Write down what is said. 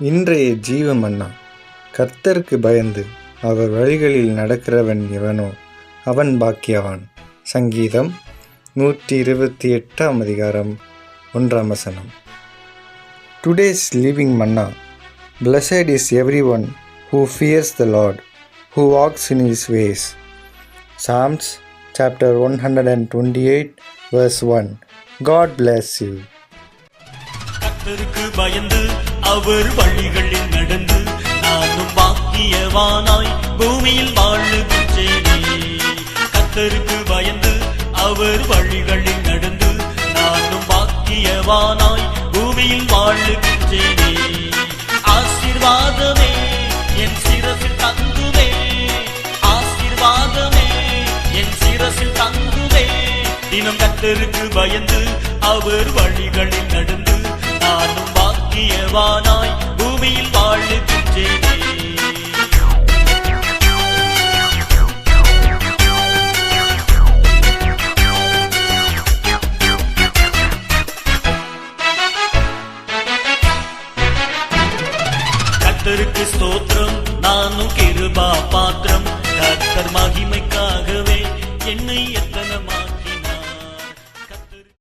இன்றைய ஜீவ மன்னா கர்த்தருக்கு பயந்து அவர் வழிகளில் நடக்கிறவன் எவனோ அவன் பாக்கியவான். சங்கீதம் நூற்றி இருபத்தி எட்டாம் அதிகாரம் ஒன்றாம் வசனம். Today's living manna blessed is every one who fears the Lord who walks in his ways Psalms chapter one hundred and twenty eight verse one God bless you கர்த்தருக்கு பயந்து அவர் வழிகளில் நடந்து நானும் பாக்கியவானாய் பூமியில் வாழுகின்றேனே கர்த்தருக்கு பயந்து அவர் வழிகளில் நடந்து நானும் பாக்கியவானாய் பூமியில் வாழுகின்றேனே ஆசீர்வாதமே என் சிரசில் தங்குவே. ஆசீர்வாதமே என் சிரசில் தங்குவே. தினம் கத்தருக்கு பயந்து அவர் வழிகளில் நடந்து நானும் பாக்கியவானாய் பூமியில் வாழுகின்றேனே கர்த்தருக்கு ஸ்தோத்திரம் நானும் கிருபா பாத்திரம். கர்த்தர் மகிமைக்காகவே என்னை